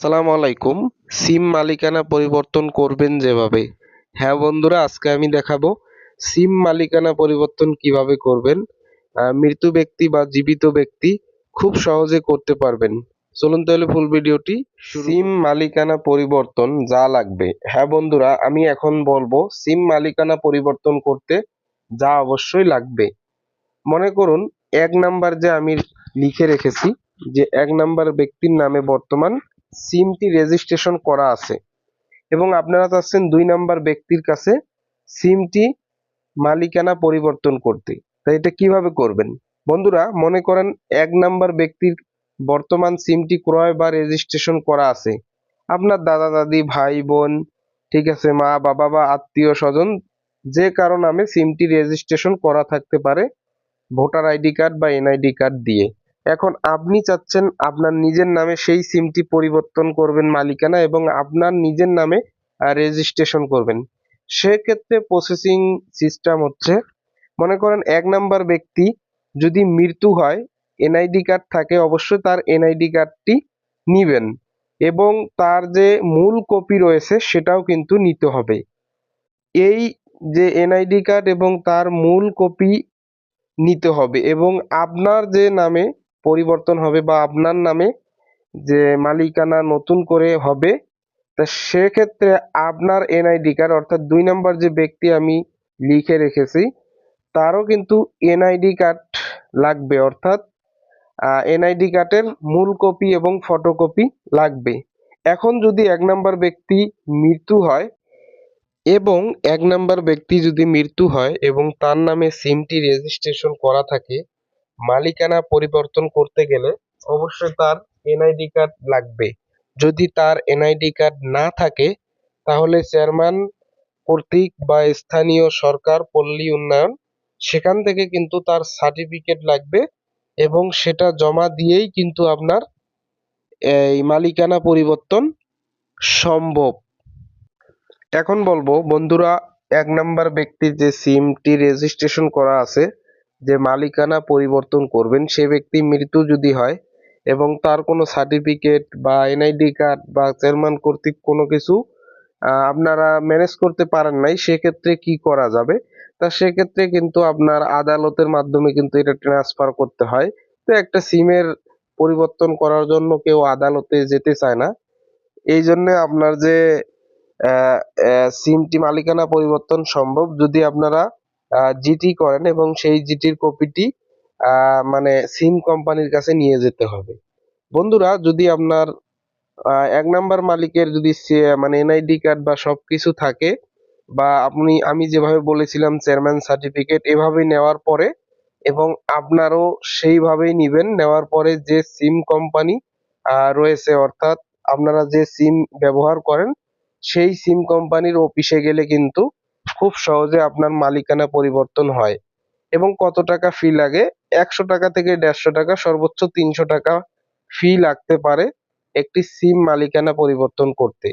আসসালামু আলাইকুম। সিম মালিকানা পরিবর্তন করবেন যেভাবে। হ্যাঁ বন্ধুরা, আজকে আমি দেখাবো সিম মালিকানা পরিবর্তন কীভাবে করবেন। মৃত ব্যক্তি বা জীবিত ব্যক্তি খুব সহজে করতে পারবেন। চলুন তাহলে ফুল ভিডিওটি সিম মালিকানা পরিবর্তন যা লাগবে। হ্যাঁ বন্ধুরা, আমি এখন বলব সিম মালিকানা পরিবর্তন করতে যা অবশ্যই লাগবে। মনে করুন, এক নাম্বার যে আমি লিখে রেখেছি, যে এক নাম্বার ব্যক্তির নামে বর্তমান সিমটি রেজিস্ট্রেশন করা আছে। এবং আপনারা চাচ্ছেন দুই নাম্বার ব্যক্তির কাছে সিমটি মালিকানা পরিবর্তন করতে। তাই এটা কীভাবে করবেন? বন্ধুরা, মনে করেন এক নাম্বার ব্যক্তির বর্তমান সিমটি ক্রয় বা রেজিস্ট্রেশন করা আছে। আপনার দাদা, দাদি, ভাই, বোন, ঠিক আছে, মা, বাবা বা আত্মীয় স্বজন, যে কারও নামে সিমটি রেজিস্ট্রেশন করা থাকতে পারে ভোটার আইডি কার্ড বা এনআইডি কার্ড দিয়ে। এখন আপনি চাচ্ছেন আপনার নিজের নামে সেই সিমটি পরিবর্তন করবেন মালিকানা এবং আপনার নিজের নামে রেজিস্ট্রেশন করবেন। সেক্ষেত্রে প্রসেসিং সিস্টেম হচ্ছে, মনে করেন এক নাম্বার ব্যক্তি যদি মৃত্যু হয় এনআইডি কার্ড থাকে, অবশ্যই তার এনআইডি কার্ডটি নিবেন এবং তার যে মূল কপি রয়েছে সেটাও কিন্তু নিতে হবে। এই যে এনআইডি কার্ড এবং তার মূল কপি নিতে হবে এবং আপনার যে নামে পরিবর্তন হবে বা আপনার নামে যে মালিকানা নতুন করে হবে, তা সেক্ষেত্রে আপনার এনআইডি কার্ড অর্থাৎ দুই নম্বর যে ব্যক্তি আমি লিখে রেখেছি, তারও কিন্তু এনআইডি কার্ড লাগবে। অর্থাৎ এনআইডি কার্ডের মূল কপি এবং ফটোকপি লাগবে। এখন যদি এক নম্বর ব্যক্তি মৃত্যু হয় এবং এক নাম্বার ব্যক্তি যদি মৃত্যু হয় এবং তার নামে সিমটি রেজিস্ট্রেশন করা থাকে মালিকানা পরিবর্তন করতে গেলে অবশ্যই তার এনআইডি কার্ড লাগবে। যদি তার এনআইডি কার্ড না থাকে, তাহলে চেয়ারম্যান কর্তৃক বা স্থানীয় সরকার, পল্লী উন্নয়ন, সেখান থেকে কিন্তু তার সার্টিফিকেট লাগবে এবং সেটা জমা দিয়েই কিন্তু আপনার, এই মালিকানা পরিবর্তন সম্ভব। এখন বলব, বন্ধুরা, এক নাম্বার ব্যক্তির যে সিমটি রেজিস্ট্রেশন করা আছে যে মালিকানা পরিবর্তন করবেন, সে ব্যক্তি মৃত্যু যদি হয় এবং তার কোনো সার্টিফিকেট বা এনআইডি কার্ড বা চেয়ারম্যান কর্তৃক কোনো কিছু আপনারা ম্যানেজ করতে পারেন নাই, সেক্ষেত্রে কি করা যাবে? তা সেক্ষেত্রে কিন্তু আপনার আদালতের মাধ্যমে কিন্তু এটা ট্রান্সফার করতে হয়। তো একটা সিমের পরিবর্তন করার জন্য কেউ আদালতে যেতে চায় না। এই জন্য আপনার যে সিমটি মালিকানা পরিবর্তন সম্ভব। যদি আপনারা জিটি করেন এবং সেই জিটির কপিটি মানে সিম কোম্পানির কাছে নিয়ে যেতে হবে। বন্ধুরা, যদি আপনার এক নাম্বার মালিকের যদি মানে এনআইডি কার্ড বা সব কিছু থাকে বা আপনি, আমি যেভাবে বলেছিলাম চেয়ারম্যান সার্টিফিকেট এভাবে নেওয়ার পরে এবং আপনারও সেইভাবেই নিবেন, নেওয়ার পরে যে সিম কোম্পানি রয়েছে, অর্থাৎ আপনারা যে সিম ব্যবহার করেন, সেই সিম কোম্পানির অফিসে গেলে কিন্তু খুব সহজে আপনার মালিকানা পরিবর্তন হয়। এবং কত টাকা ফি লাগে? একশো টাকা থেকে দেড়শো টাকা, সর্বোচ্চ তিনশো টাকা ফি লাগতে পারে একটি সিম মালিকানা পরিবর্তন করতে।